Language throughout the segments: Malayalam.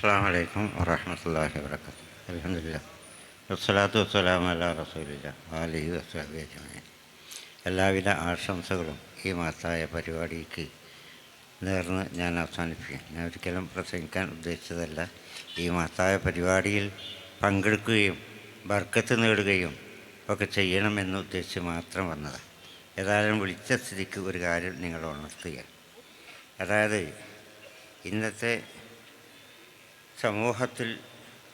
അസ്സാം വലൈക്കും വറഹമത്തല്ലാഹി വർക്കാത്തു അലഹമില്ല വസ്സലാത്തു വസ്സലാം അല്ല റസൂലില്ല വാലി വസ്ലാബി അജ്മീൻ എല്ലാവിധ ആശംസകളും ഈ മാസമായ പരിപാടിക്ക് നേർന്ന് ഞാൻ അവസാനിപ്പിക്കും. ഞാൻ ഒരിക്കലും പ്രസംഗിക്കാൻ ഉദ്ദേശിച്ചതല്ല. ഈ മാസമായ പരിപാടിയിൽ പങ്കെടുക്കുകയും ബർക്കത്ത് നേടുകയും ഒക്കെ ചെയ്യണമെന്ന് ഉദ്ദേശിച്ച് മാത്രം വന്നതാണ്. ഏതായാലും വിളിച്ച സ്ഥിതിക്ക് ഒരു കാര്യം നിങ്ങൾ ഉണർത്തുക അതായത് ഇന്നത്തെ സമൂഹത്തിൽ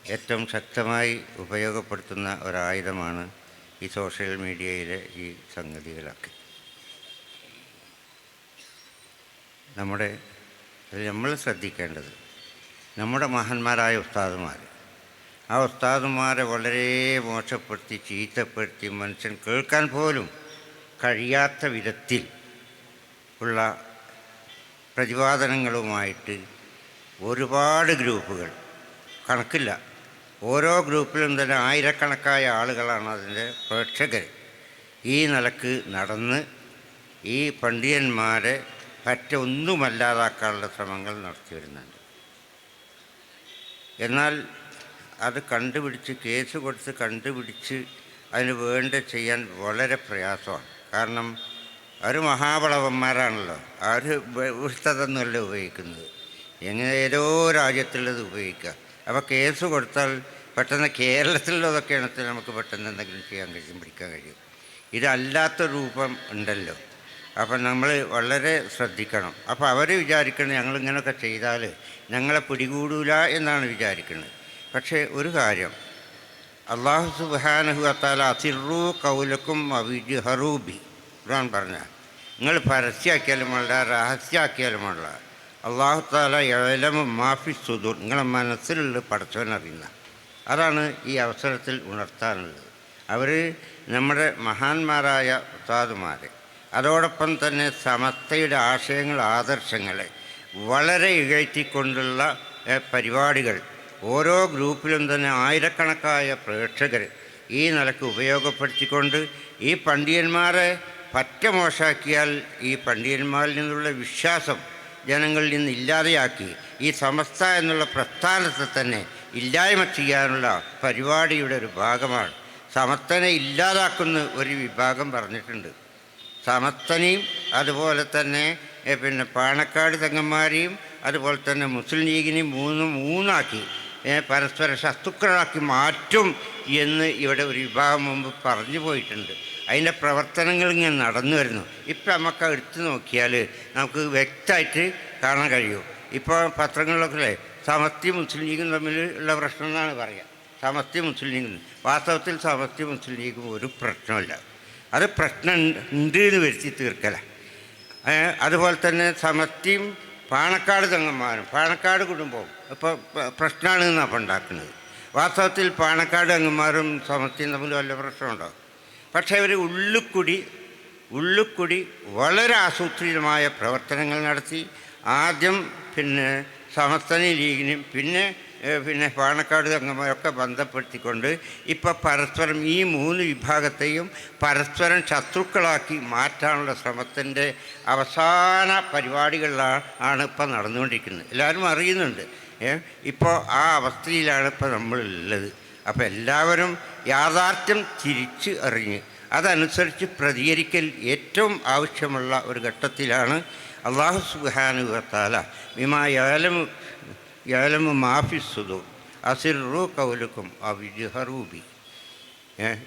ഏറ്റവും ശക്തമായി ഉപയോഗപ്പെടുത്തുന്ന ഒരായുധമാണ് ഈ സോഷ്യൽ മീഡിയയിലെ ഈ സംഗതികളൊക്കെ. നമ്മുടെ നമ്മൾ ശ്രദ്ധിക്കേണ്ടത് നമ്മുടെ മഹാന്മാരായ ഉസ്താദുമാർ. ആ ഉസ്താദുമാരെ വളരെ മോശപ്പെടുത്തി ചീത്തപ്പെടുത്തി മനുഷ്യൻ കേൾക്കാൻ പോലും കഴിയാത്ത വിധത്തിൽ ഉള്ള പ്രതിപാദനങ്ങളുമായിട്ട് ഒരുപാട് ഗ്രൂപ്പുകൾ. കണക്കില്ല. ഓരോ ഗ്രൂപ്പിലും തന്നെ ആയിരക്കണക്കായ ആളുകളാണ് അതിന്റെ പ്രേക്ഷകർ. ഈ നിലയ്ക്ക് നടന്ന് ഈ പണ്ഡിതന്മാരെ പറ്റ ഒന്നുമല്ലാതാക്കാനുള്ള ശ്രമങ്ങൾ നടത്തി വരുന്നുണ്ട്. എന്നാൽ അത് കണ്ടുപിടിച്ച് കേസ് കൊടുത്ത് കണ്ടുപിടിച്ച് അതിന് വേണ്ട ചെയ്യാൻ വളരെ പ്രയാസമാണ്. കാരണം അവർ മഹാബളവന്മാരാണല്ലോ അവർ ഇഷ്ടതൊന്നുമല്ല ഉപയോഗിക്കുന്നത്? എങ്ങനെ ഏതോ രാജ്യത്തുള്ളത് ഉപയോഗിക്കുക. അപ്പോൾ കേസ് കൊടുത്താൽ പെട്ടെന്ന് കേരളത്തിലുള്ളതൊക്കെയാണ് നമുക്ക് പെട്ടെന്ന് എന്തെങ്കിലും ചെയ്യാൻ കഴിയും പിടിക്കാൻ കഴിയും. ഇതല്ലാത്ത രൂപം ഉണ്ടല്ലോ. അപ്പം നമ്മൾ വളരെ ശ്രദ്ധിക്കണം. അപ്പോൾ അവർ വിചാരിക്കണം ഞങ്ങളിങ്ങനെയൊക്കെ ചെയ്താൽ ഞങ്ങളെ പിടികൂടൂല എന്നാണ് വിചാരിക്കുന്നത്. പക്ഷേ ഒരു കാര്യം അള്ളാഹു സുബാനഹു അത്താല അസിറു കൗലക്കും അവിജുഹറൂബി ഖുർആൻ പറഞ്ഞ നിങ്ങൾ പരസ്യമാക്കിയാലും വേണ്ട രഹസ്യമാക്കിയാലും വേണ്ട അള്ളാഹു താല ഏലമ മാഫി സുദൂർ നിങ്ങളെ മനസ്സിലുള്ള പഠിച്ചവനറിയുന്ന അതാണ് ഈ അവസരത്തിൽ ഉണർത്താനുള്ളത്. അവർ നമ്മുടെ മഹാന്മാരായ ഉസ്താദുമാർ അതോടൊപ്പം തന്നെ സമസ്തയുടെ ആശയങ്ങൾ ആദർശങ്ങളെ വളരെ ഇകഴ്ത്തിക്കൊണ്ടുള്ള പരിപാടികൾ. ഓരോ ഗ്രൂപ്പിലും തന്നെ ആയിരക്കണക്കായ പ്രേക്ഷകർ ഈ നിലയ്ക്ക് ഉപയോഗപ്പെടുത്തിക്കൊണ്ട് ഈ പണ്ഡിയന്മാരെ പറ്റ മോശാക്കിയാൽ ഈ പണ്ഡിയന്മാരിൽ നിന്നുള്ള വിശ്വാസം ജനങ്ങളിൽ നിന്ന് ഇല്ലാതെയാക്കി ഈ സമസ്ത എന്നുള്ള പ്രസ്ഥാനത്തെ തന്നെ ഇല്ലായ്മ ചെയ്യാനുള്ള പരിപാടിയുടെ ഒരു ഭാഗമാണ്. സമസ്തനെ ഇല്ലാതാക്കുന്ന ഒരു വിഭാഗം പറഞ്ഞിട്ടുണ്ട്. സമസ്തനെയും അതുപോലെ തന്നെ പിന്നെ പാണക്കാട് തങ്ങന്മാരെയും അതുപോലെ തന്നെ മുസ്ലിം ലീഗിനെയും മൂന്ന് മൂന്നാക്കി. പരസ്പര ശത്രുക്കളാക്കി മാറ്റും എന്ന് ഇവിടെ ഒരു വിഭാഗം മുമ്പ് പറഞ്ഞു പോയിട്ടുണ്ട്. അതിന്റെ പ്രവർത്തനങ്ങൾ ഇങ്ങനെ നടന്നു വരുന്നു. ഇപ്പം നമുക്ക് എടുത്തു നോക്കിയാൽ നമുക്ക് വ്യക്തമായിട്ട് കാണാൻ കഴിയും. ഇപ്പോൾ പത്രങ്ങളിലൊക്കെ സമസ്തി മുസ്ലിം ലീഗും തമ്മിൽ ഉള്ള പ്രശ്നം എന്നാണ് പറയുക. സമസ്തി മുസ്ലിം ലീഗ്. വാസ്തവത്തിൽ സമസ്തി മുസ്ലിം ലീഗും ഒരു പ്രശ്നമില്ല അത് പ്രശ്നം ഉണ്ട് എന്ന് വരുത്തി തീർക്കല. അതുപോലെ തന്നെ സമസ്തിയും പാണക്കാട് തങ്ങന്മാരും പാണക്കാട് കുടുംബവും ഇപ്പോൾ പ്രശ്നമാണ് എന്നാണ് അപ്പം ഉണ്ടാക്കുന്നത്. വാസ്തവത്തിൽ പാണക്കാട് അങ്ങന്മാരും സമസ്തിയും തമ്മിൽ വല്ല പ്രശ്നമുണ്ടോ? പക്ഷേ അവർ ഉള്ളിക്കുടി ഉള്ളിക്കുടി വളരെ ആസൂത്രിതമായ പ്രവർത്തനങ്ങൾ നടത്തി. ആദ്യം പിന്നെ സമസ്തനി ലീഗിനും പിന്നെ പിന്നെ പാണക്കാട് തങ്ങന്മാരൊക്കെ ബന്ധപ്പെടുത്തിക്കൊണ്ട് ഇപ്പോൾ പരസ്പരം ഈ മൂന്ന് വിഭാഗത്തെയും പരസ്പരം ശത്രുക്കളാക്കി മാറ്റാനുള്ള ശ്രമത്തിന്റെ അവസാന പരിപാടികളിലാണ് ആണ് ഇപ്പം നടന്നുകൊണ്ടിരിക്കുന്നത്. എല്ലാവരും അറിയുന്നുണ്ട്. ഇപ്പോൾ ആ അവസ്ഥയിലാണ് ഇപ്പോൾ നമ്മളുള്ളത്. അപ്പോൾ എല്ലാവരും യാഥാർത്ഥ്യം തിരിച്ച് അറിഞ്ഞ് അതനുസരിച്ച് പ്രതികരിക്കൽ ഏറ്റവും ആവശ്യമുള്ള ഒരു ഘട്ടത്തിലാണ് അള്ളാഹു സുബാനുവത്താല വിമാ യാലമു യാലമു മാഫി സുദു അസിറു കൗലുക്കും അവിജുഹറൂബി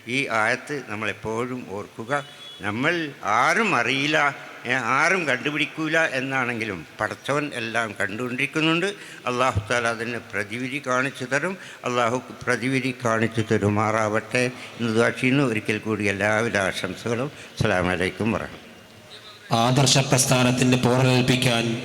ഈ ആയത്ത് നമ്മളെപ്പോഴും ഓർക്കുക. നമ്മൾ ആരും അറിയില്ല ആരും കണ്ടുപിടിക്കൂല എന്നാണെങ്കിലും പടച്ചവൻ എല്ലാം കണ്ടുകൊണ്ടിരിക്കുന്നുണ്ട്. അള്ളാഹു താല അതിന് പ്രതിവിധി കാണിച്ചു തരും. അള്ളാഹു പ്രതിവിധി കാണിച്ചു തരുമാറാവട്ടെ എന്ന് ദാക്ഷിന്ന് ഒരിക്കൽ കൂടി എല്ലാവിധ ആശംസകളും. അസ്സാം വലൈക്കും വറഹ്മത്തുള്ളാഹി ആദർശ പ്രസ്ഥാനത്തിന്റെ പോറലേൽപ്പിക്കാൻ